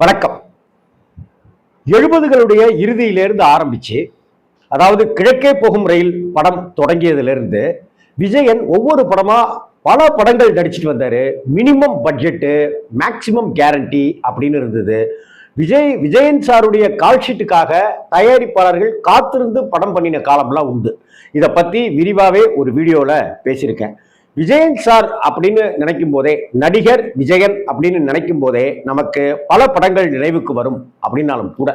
வணக்கம். எழுபதுகளுடைய இறுதியிலிருந்து ஆரம்பிச்சு அதாவது கிழக்கே போகும் ரயில் படம் தொடங்கியதிலிருந்து விஜயன் ஒவ்வொரு படமா பல படங்கள் நடிச்சுட்டு வந்தாரு. மினிமம் பட்ஜெட்டு மேக்சிமம் கேரண்டி அப்படின்னு இருந்தது. விஜய் விஜயன் சாருடைய கால்ஷீட்டுக்காக தயாரிப்பாளர்கள் காத்திருந்து படம் பண்ணின காலம்லாம் உண்டு. இதை பத்தி விரிவாகவே ஒரு வீடியோல பேசியிருக்கேன். விஜயன் சார் அப்படின்னு நினைக்கும் போதே நடிகர் விஜயன் அப்படின்னு நினைக்கும் போதே நமக்கு பல படங்கள் நினைவுக்கு வரும் அப்படின்னாலும் கூட.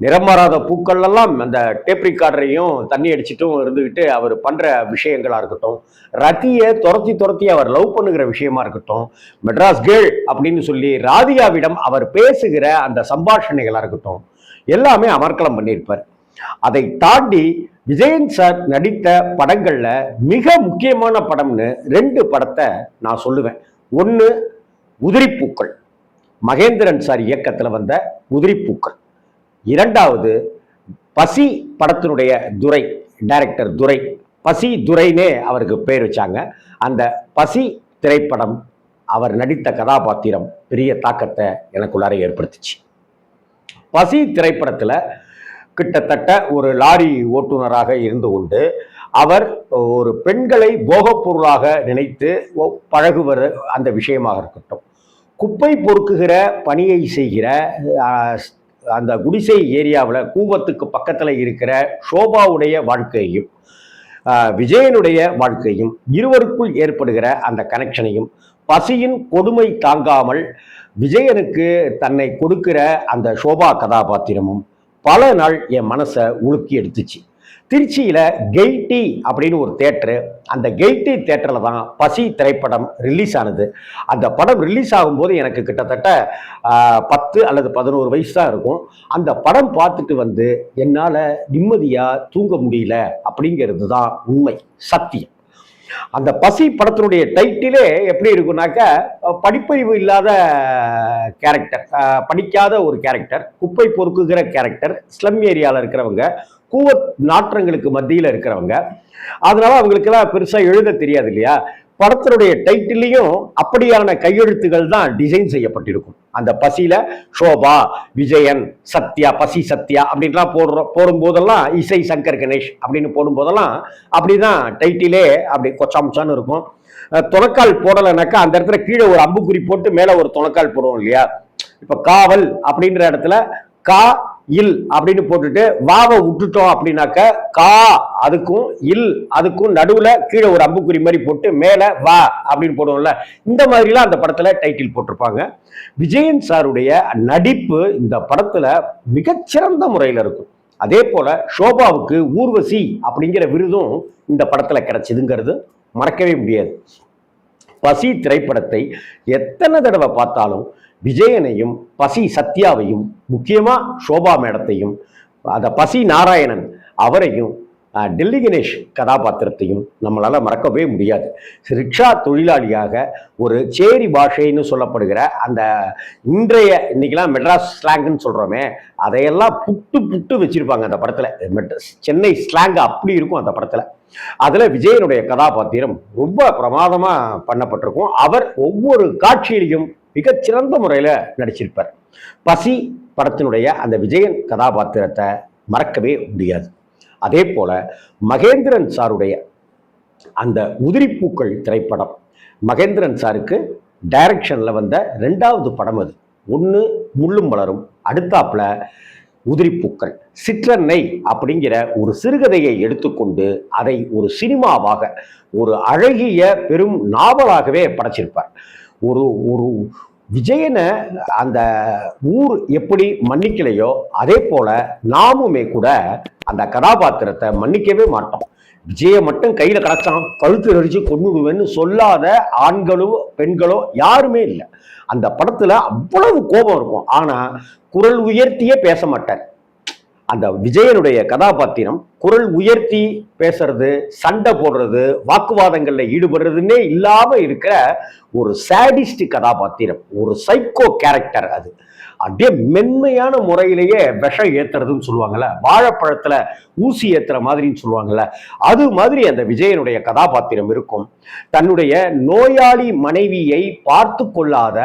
நிறம் மாறாத பூக்கள் எல்லாம் அந்த டேப் ரிகார்டரையும் தண்ணி அடிச்சிட்டும் இருந்துக்கிட்டு அவர் பண்ற விஷயங்களா இருக்கட்டும் ரத்தியை துரத்தி துரத்தி அவர் லவ் பண்ணுகிற விஷயமா இருக்கட்டும் மெட்ராஸ் கேர்ள் அப்படின்னு சொல்லி ராதிகாவிடம் அவர் பேசுகிற அந்த சம்பாஷணைகளா இருக்கட்டும் எல்லாமே அமர்க்கலம் பண்ணியிருப்பார். அதை தாண்டி விஜயன் சார் நடித்த படங்களில் மிக முக்கியமான படம்னு ரெண்டு படத்தை நான் சொல்லுவேன். ஒன்று உதிரிப்பூக்கள். மகேந்திரன் சார் இயக்கத்தில் வந்த உதிரிப்பூக்கள். இரண்டாவது பசி படத்தினுடைய துரை டைரக்டர் துரை. பசி துரைனே அவருக்கு பேர் வச்சாங்க. அந்த பசி திரைப்படம் அவர் நடித்த கதாபாத்திரம் பெரிய தாக்கத்தை எனக்குள்ளார ஏற்படுத்துச்சு. பசி திரைப்படத்தில் கிட்டத்தட்ட ஒரு லாரி ஓட்டுநராக இருந்து கொண்டு அவர் ஒரு பெண்களை போகப் பொருளாக நினைத்து பழகுவர் அந்த விஷயமாக இருக்கட்டும். குப்பை பொறுக்குகிற பணியை செய்கிற அந்த குடிசை ஏரியாவில் கூவத்துக்கு பக்கத்தில் இருக்கிற ஷோபாவுடைய வாழ்க்கையையும் விஜயனுடைய வாழ்க்கையும் இருவருக்குள் ஏற்படுகிற அந்த கனெக்ஷனையும் பசியின் கொடுமை தாங்காமல் விஜயனுக்கு தன்னை கொடுக்கிற அந்த ஷோபா கதாபாத்திரமும் பல நாள் என் மனசை உலுக்கி எடுத்துச்சு. திருச்சியில் கெய்டி அப்படின்னு ஒரு தேட்டரு அந்த கெய்டி தேட்டரில் தான் பசி திரைப்படம் ரிலீஸ் ஆனது. அந்த படம் ரிலீஸ் ஆகும்போது எனக்கு கிட்டத்தட்ட பத்து அல்லது பதினோரு வயசு தான் இருக்கும். அந்த படம் பார்த்துட்டு வந்து என்னால் நிம்மதியாக தூங்க முடியல அப்படிங்கிறது தான் உண்மை சத்தியம். அந்த பசி படத்தினுடைய டைட்டிலே எப்படி இருக்குனாக்க படிப்பறிவு இல்லாத கேரக்டர் படிக்காத ஒரு கேரக்டர் குப்பை பொறுக்குகிற கேரக்டர் ஸ்லம் ஏரியாவில் இருக்கிறவங்க கூவத் நாற்றங்களுக்கு மத்தியில் இருக்கிறவங்க. அதனால அவங்களுக்கெல்லாம் பெருசாக எழுத தெரியாது இல்லையா? படத்தினுடைய டைட்டிலையும் அப்படியான கையெழுத்துகள் தான் டிசைன் செய்யப்பட்டிருக்கும். அந்த பசியில ஷோபா விஜயன் சத்யா பசி சத்யா அப்படின்லாம் போடுற போடும்போதெல்லாம் இசை சங்கர் கணேஷ் அப்படின்னு போடும்போதெல்லாம் அப்படிதான் டைட்டிலே அப்படி கொச்சாமுச்சான்னு இருக்கும். அஹ் துணக்கால் போடலைனாக்கா அந்த இடத்துல கீழே ஒரு அம்புக்குறி போட்டு மேலே ஒரு துணக்கால் போடுவோம் இல்லையா? இப்போ காவல் அப்படின்ற இடத்துல கா இல் அப்படின்னு போட்டுட்டு வாவை விட்டுட்டோம் அப்படின்னாக்க கா அதுக்கும் இல் அதுக்கும் நடுவுல கீழே ஒரு அம்புக்குறி மாதிரி போட்டு மேல வா அப்படின்னு போடுவோம்ல. இந்த மாதிரிலாம் அந்த படத்துல டைட்டில் போட்டிருப்பாங்க. விஜயன் சாருடைய நடிப்பு இந்த படத்துல மிகச்சிறந்த முறையில் இருக்கும். அதே போல ஷோபாவுக்கு ஊர்வசி அப்படிங்கிற விருதும் இந்த படத்துல கிடைச்சதுங்கிறது மறக்கவே முடியாது. பசி திரைப்படத்தை எத்தனை தடவை பார்த்தாலும் விஜயனையும் பசி சத்யாவையும் முக்கியமாக ஷோபா மேடத்தையும் அந்த பசி நாராயணன் அவரையும் டெல்லி கணேஷ் கதாபாத்திரத்தையும் நம்மளால் மறக்கவே முடியாது. ரிக்ஷா தொழிலாளியாக ஒரு சேரி பாஷைன்னு சொல்லப்படுகிற அந்த இன்றைய இன்னைக்கெல்லாம் மெட்ராஸ் ஸ்லாங்குன்னு சொல்கிறோமே அதையெல்லாம் புட்டு புட்டு வச்சுருப்பாங்க அந்த படத்தில். மெட்ராஸ் சென்னை ஸ்லாங் அப்படி இருக்கும் அந்த படத்தில். அதில் விஜயனுடைய கதாபாத்திரம் ரொம்ப பிரமாதமாக பண்ணப்பட்டிருக்கும். அவர் ஒவ்வொரு காட்சியிலையும் மிகச்சிறந்த முறையில் நடிச்சிருப்பார். பசி படத்தினுடைய அந்த விஜயன் கதாபாத்திரத்தை மறக்கவே முடியாது. அதே போல மகேந்திரன் சாருடைய அந்த உதிரிப்பூக்கள் திரைப்படம் மகேந்திரன் சாருக்கு டைரக்ஷனில் வந்த ரெண்டாவது படம் அது. ஒன்று முள்ளும் மலரும் அடுத்தாப்புல உதிரிப்பூக்கள் சிற்றன்னை அப்படிங்கிற ஒரு சிறுகதையை எடுத்துக்கொண்டு அதை ஒரு சினிமாவாக ஒரு அழகிய பெரும் நாவலாகவே படைச்சிருப்பார். ஒரு ஒரு விஜயனை அந்த ஊர் எப்படி மன்னிக்கலையோ அதே போல நாமுமே கூட அந்த கதாபாத்திரத்தை மன்னிக்கவே மாட்டோம். விஜயை மட்டும் கையில கிடச்சான் கழுத்து நடிச்சு கொண்டுடுவேன்னு சொல்லாத ஆண்களோ பெண்களோ யாருமே இல்லை. அந்த படத்துல அவ்வளவு கோபம் இருக்கும். ஆனா குரல் உயர்த்தியே பேச மாட்டார். அந்த விஜயனுடைய கதாபாத்திரம் குரல் உயர்த்தி பேசுறது சண்டை போடுறது வாக்குவாதங்களில் ஈடுபடுறதுன்னே இல்லாமல் இருக்கிற ஒரு சேடிஸ்ட் கதாபாத்திரம் ஒரு சைக்கோ கேரக்டர் அது. அப்படியே மென்மையான முறையிலேயே விஷம் ஏத்துறதுன்னு சொல்லுவாங்கல்ல. வாழைப்பழத்துல ஊசி ஏத்துற மாதிரின்னு சொல்லுவாங்கல்ல. அது மாதிரி அந்த விஜயனுடைய கதாபாத்திரம் இருக்கும். தன்னுடைய நோயாளி மனைவியை பார்த்து கொள்ளாத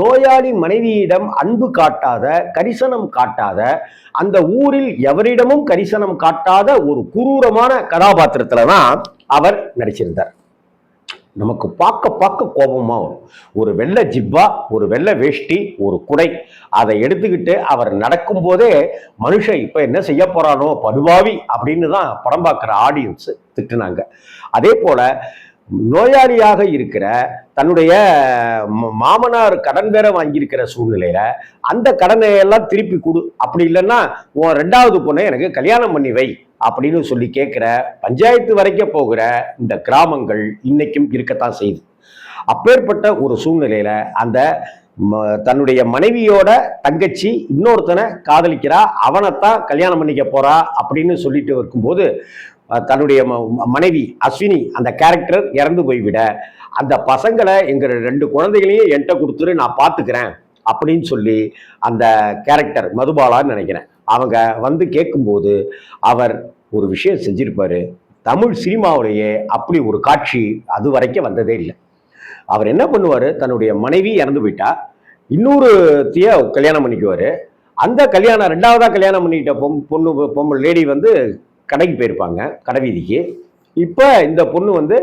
நோயாளி மனைவியிடம் அன்பு காட்டாத கரிசனம் காட்டாத அந்த ஊரில் எவரிடமும் கரிசனம் காட்டாத ஒரு குரூரமான கதாபாத்திரத்துல தான் அவர் நடிச்சிருந்தார். நமக்கு பார்க்க பார்க்க கோபமாக வரும். ஒரு வெள்ளை ஜிப்பா ஒரு வெள்ளை வேஷ்டி ஒரு குடை அதை எடுத்துக்கிட்டு அவர் நடக்கும்போதே மனுஷன் இப்போ என்ன செய்ய போறானோ படுபாவி அப்படின்னு தான் படம் பார்க்குற ஆடியன்ஸ் திட்டுனாங்க. அதே போல நோயாளியாக இருக்கிற தன்னுடைய மாமனார் கடன் வேற வாங்கியிருக்கிற சூழ்நிலையில அந்த கடனை எல்லாம் திருப்பி கொடு. அப்படி இல்லைன்னா உன் ரெண்டாவது பொண்ணை எனக்கு கல்யாணம் பண்ணி வை அப்படின்னு சொல்லி கேட்குற பஞ்சாயத்து வரைக்கும் போகிற இந்த கிராமங்கள் இன்னைக்கும் இருக்கத்தான் செய்யுது அப்பேற்பட்ட ஒரு சூழ்நிலையில அந்த தன்னுடைய மனைவியோட தங்கச்சி இன்னொருத்தனை காதலிக்கிறா அவனைத்தான் கல்யாணம் பண்ணிக்க போறா அப்படின்னு சொல்லிட்டு இருக்கும்போது தன்னுடைய ம- மனைவி அஸ்வினி அந்த கேரக்டர் இறந்து போய்விட அந்த பசங்களை எங்கள் ரெண்டு குழந்தைகளையும் என்கிட்ட கொடுத்துரு நான் பார்த்துக்கிறேன் அப்படின்னு சொல்லி அந்த கேரக்டர் மதுபாலான்னு நினைக்கிறேன். அவங்க வந்து கேட்கும்போது அவர் ஒரு விஷயம் செஞ்சிருப்பாரு. தமிழ் சினிமாவிலேயே அப்படி ஒரு காட்சி அது வரைக்கும் வந்ததே இல்லை. அவர் என்ன பண்ணுவார்? தன்னுடைய மனைவி இறந்து போயிட்டா. இன்னொரு தீய கல்யாணம் பண்ணிக்குவார். அந்த கல்யாணம் ரெண்டாவதாக கல்யாணம் பண்ணிக்கிட்ட பொம் பொண்ணு பொம்பளை லேடி வந்து கடைக்கு போயிருப்பாங்க கடை வீதிக்கு. இப்போ இந்த பொண்ணு வந்து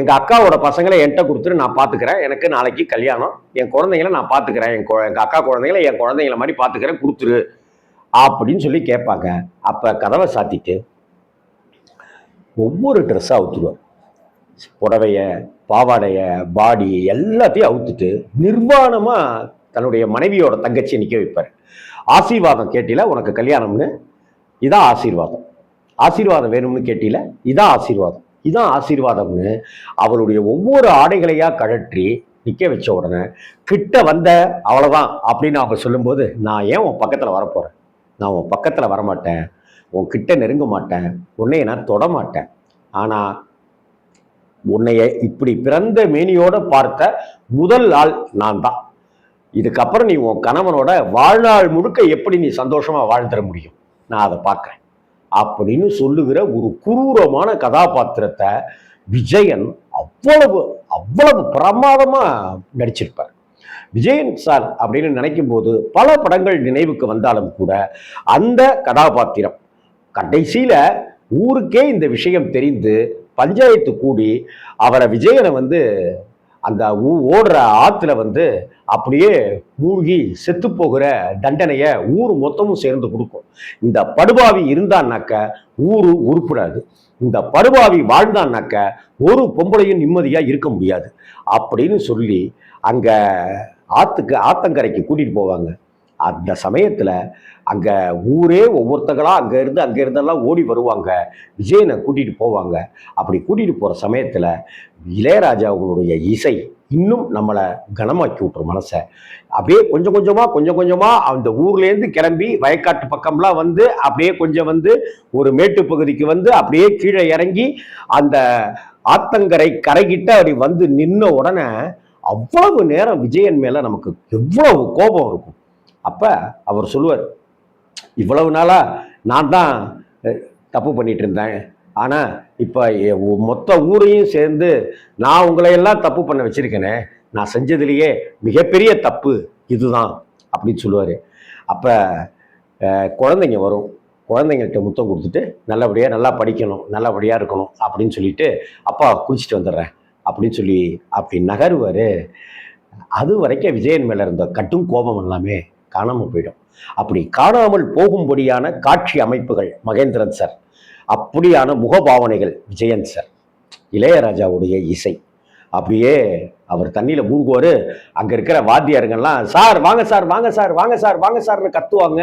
எங்கள் அக்காவோட பசங்களை என்கிட்ட கொடுத்துட்டு நான் பார்த்துக்கிறேன் எனக்கு நாளைக்கு கல்யாணம். என் குழந்தைங்கள நான் பார்த்துக்கிறேன் என் எங்கள் அக்கா குழந்தைங்கள என் குழந்தைங்கள மாதிரி பார்த்துக்கிறேன் கொடுத்துரு. அப்படின்னு சொல்லி கேட்பாங்க. அப்போ கதவை சாத்திட்டு ஒவ்வொரு ட்ரெஸ்ஸாக அவுத்துருவார். புடவைய பாவாடைய பாடி எல்லாத்தையும் அவுத்துட்டு நிர்வாணமாக தன்னுடைய மனைவியோட தங்கச்சியை நிற்க வைப்பார். ஆசீர்வாதம் கேட்டில உனக்கு கல்யாணம்னு? இதான் ஆசீர்வாதம். ஆசீர்வாதம் வேணும்னு கேட்டில? இதான் ஆசீர்வாதம். இதான் ஆசீர்வாதம்னு? அவருடைய ஒவ்வொரு ஆடைகளையா கழற்றி நிற்க வச்ச உடனே கிட்ட வந்த அவ்வளோதான் அப்படின்னு அவங்க சொல்லும்போது நான் ஏன் உன் பக்கத்தில் வரப்போகிறேன் நான் உன் பக்கத்தில் வரமாட்டேன். உன் கிட்ட நெருங்க மாட்டேன். உன்னைய நான் தொட மாட்டேன். ஆனால் உன்னைய இப்படி பிறந்த மேனியோட பார்த்த முதல் ஆள் நான் தான் இதுக்கப்புறம் நீ உன் கணவனோட வாழ்நாள் முழுக்க எப்படி நீ சந்தோஷமா வாழ்ந்துட முடியும்? நான் அதை பார்க்குறேன். அப்படின்னு சொல்லுகிற ஒரு குரூரமான கதாபாத்திரத்தை விஜயன் அவ்வளவு அவ்வளவு பிரமாதமா நடிச்சிருப்பார். விஜயன் சார் அப்படின்னு நினைக்கும் போது பல படங்கள் நினைவுக்கு வந்தாலும் கூட அந்த கதாபாத்திரம் கடைசியில ஊருக்கே இந்த விஷயம் தெரிந்து பஞ்சாயத்து கூடி அவரை விஜயனை வந்து அந்த ஊ- ஓடுற ஆத்துல வந்து அப்படியே மூழ்கி செத்து போகிற தண்டனையை ஊர் மொத்தமும் சேர்ந்து கொடுக்கும். இந்த படுபாவி இருந்தான்னாக்க ஊரு உருப்படாது இந்த படுபாவி வாழ்ந்தான்னாக்க ஒரு பொம்பளையும் நிம்மதியா இருக்க முடியாது. அப்படின்னு சொல்லி அங்க ஆத்துக்கு ஆத்தங்கரைக்கு கூட்டிட்டு போவாங்க. அந்த சமயத்தில் அங்கே ஊரே ஒவ்வொருத்தங்களாக அங்கேருந்து அங்கேருந்தெல்லாம் இருந்தெல்லாம் ஓடி வருவாங்க. விஜயனை கூட்டிகிட்டு போவாங்க. அப்படி கூட்டிகிட்டு போகிற சமயத்தில் இளையராஜாவுடைய இசை இன்னும் நம்மளை கனமாக்கி விட்ரு மனசை. அப்படியே கொஞ்சம் கொஞ்சமாக கொஞ்சம் கொஞ்சமாக அந்த ஊர்லேருந்து கிளம்பி வயக்காட்டு பக்கம்லாம் வந்து அப்படியே கொஞ்சம் வந்து ஒரு மேட்டு பகுதிக்கு வந்து அப்படியே கீழே இறங்கி அந்த ஆத்தங்கரை கரைகிட்ட அப்படி வந்து நின்ன உடனே அவ்வளவு நேரம் விஜயன் மேலே நமக்கு எவ்வளவு கோபம் இருக்கும். அப்போ அவர் சொல்லுவார் இவ்வளவு நாளாக நான் தான் தப்பு பண்ணிட்டு இருந்தேன். ஆனால் இப்போ மொத்த ஊரையும் சேர்ந்து நான் உங்களையெல்லாம் தப்பு பண்ண வச்சுருக்கேனே நான் செஞ்சதுலேயே மிகப்பெரிய தப்பு இதுதான் அப்படின்னு சொல்லுவார். அப்போ குழந்தைங்க வரும். குழந்தைங்கள்ட்ட முத்தம் கொடுத்துட்டு நல்லபடியாக நல்லா படிக்கணும் நல்லபடியாக இருக்கணும் அப்படின்னு சொல்லிட்டு அப்பா குளிச்சுட்டு வந்துடுறேன் அப்படின்னு சொல்லி அப்படி நகருவார். அது வரைக்கும் விஜயன் மேலே இருந்த கட்டும் கோபம் எல்லாமே காணாமல் போயிடும். அப்படி காணாமல் போகும்படியான காட்சி அமைப்புகள் மகேந்திரன் சார் அப்படியான முகபாவனைகள் விஜயன் சார் இளையராஜாவுடைய இசை. அப்படியே அவர் தண்ணியில் மூழ்குவார். அங்கே இருக்கிற வாத்தியாருங்கெல்லாம் சார் வாங்க சார் வாங்க சார் வாங்க சார் வாங்க சார்னு கத்துவாங்க.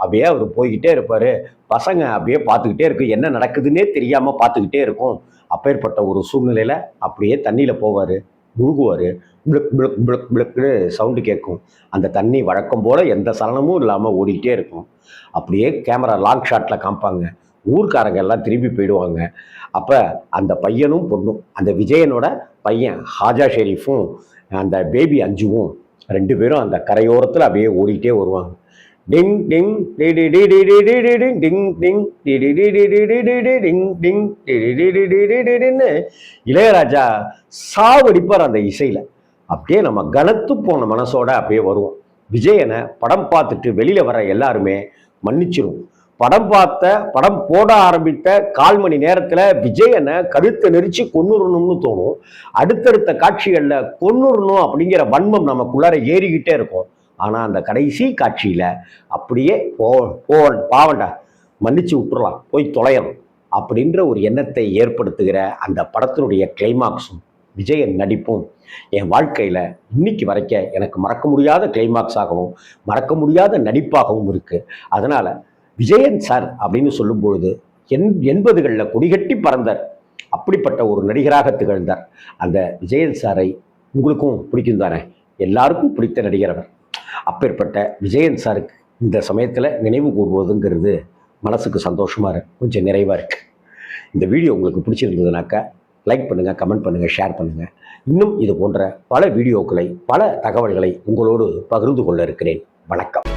அப்படியே அவர் போய்கிட்டே இருப்பார். பசங்க அப்படியே பார்த்துக்கிட்டே இருக்கும் என்ன நடக்குதுன்னே தெரியாமல் பார்த்துக்கிட்டே இருக்கும். அப்பேற்பட்ட ஒரு சூழ்நிலையில் அப்படியே தண்ணியில் போவார். முழுகுவார். பிளக் பிளக் பிளக் பிளுக்னு சவுண்டு கேட்கும் அந்த தண்ணி வழக்கம் போல் எந்த சலனமும் இல்லாமல் ஓடிக்கிட்டே இருக்கும். அப்படியே கேமரா லாங் ஷாட்டில் காமிப்பாங்க. ஊர்க்காரங்க எல்லாம் திரும்பி போயிடுவாங்க. அப்போ அந்த பையனும் பொண்ணும் அந்த விஜயனோட பையன் ஹாஜா ஷெரீஃபும் அந்த பேபி அஞ்சுவும் ரெண்டு பேரும் அந்த கரையோரத்தில் அப்படியே ஓடிக்கிட்டே வருவாங்க. டிங் டிங் டிடி டிடி டிடி டிடி டிங் டிங் டிடி டிடி டிடி டிடி டிங் டிங் டிடி டிடி டிடி டிடின்னு இளையராஜா சாவடிப்பார் அந்த இசையில் அப்படியே நம்ம கனத்து போன மனசோட அப்படியே வருவோம் விஜயனை படம் பார்த்துட்டு வெளியில் வர எல்லாருமே மன்னிச்சிரும் படம் பார்த்த படம் போட ஆரம்பித்த கால் மணி நேரத்தில் விஜயனை கருத்தை நெரிச்சு கொன்னுடணும்னு தோணும் அடுத்தடுத்த காட்சிகளில் கொன்னுடணும் அப்படிங்கிற வன்மம் நமக்குள்ளார ஏறிக்கிட்டே இருக்கும் ஆனால் அந்த கடைசி காட்சியில் அப்படியே போ போ பாவண்டா மன்னிச்சு விட்டுறலாம் போய் தொலையணும் அப்படின்ற ஒரு எண்ணத்தை ஏற்படுத்துகிற அந்த படத்தினுடைய கிளைமாக்ஸும் விஜயன் நடிப்பும் என் வாழ்க்கையில் இன்னைக்கு வரைக்க எனக்கு மறக்க முடியாத கிளைமாக்ஸாகவும் மறக்க முடியாத நடிப்பாகவும் இருக்குது அதனால் விஜயன் சார் அப்படின்னு சொல்லும்பொழுது எண் எண்பதுகளில் கொடிகட்டி பறந்தார். அப்படிப்பட்ட ஒரு நடிகராக திகழ்ந்தார். அந்த விஜயன் சாரை உங்களுக்கும் பிடிக்கும் தானே? எல்லாருக்கும் பிடித்த நடிகர் அவர். அப்பேற்பட்ட விஜயன் சாருக்கு இந்த சமயத்தில் நினைவு கூறுவதுங்கிறது மனசுக்கு சந்தோஷமாக இருக்குது கொஞ்சம் நிறைவாக இருக்குது இந்த வீடியோ உங்களுக்கு பிடிச்சிருந்ததுனாக்கா லைக் பண்ணுங்கள் கமெண்ட் பண்ணுங்கள் ஷேர் பண்ணுங்கள் இன்னும் இது போன்ற பல வீடியோக்களை பல தகவல்களை உங்களோடு பகிர்ந்து கொள்ள இருக்கிறேன். வணக்கம்.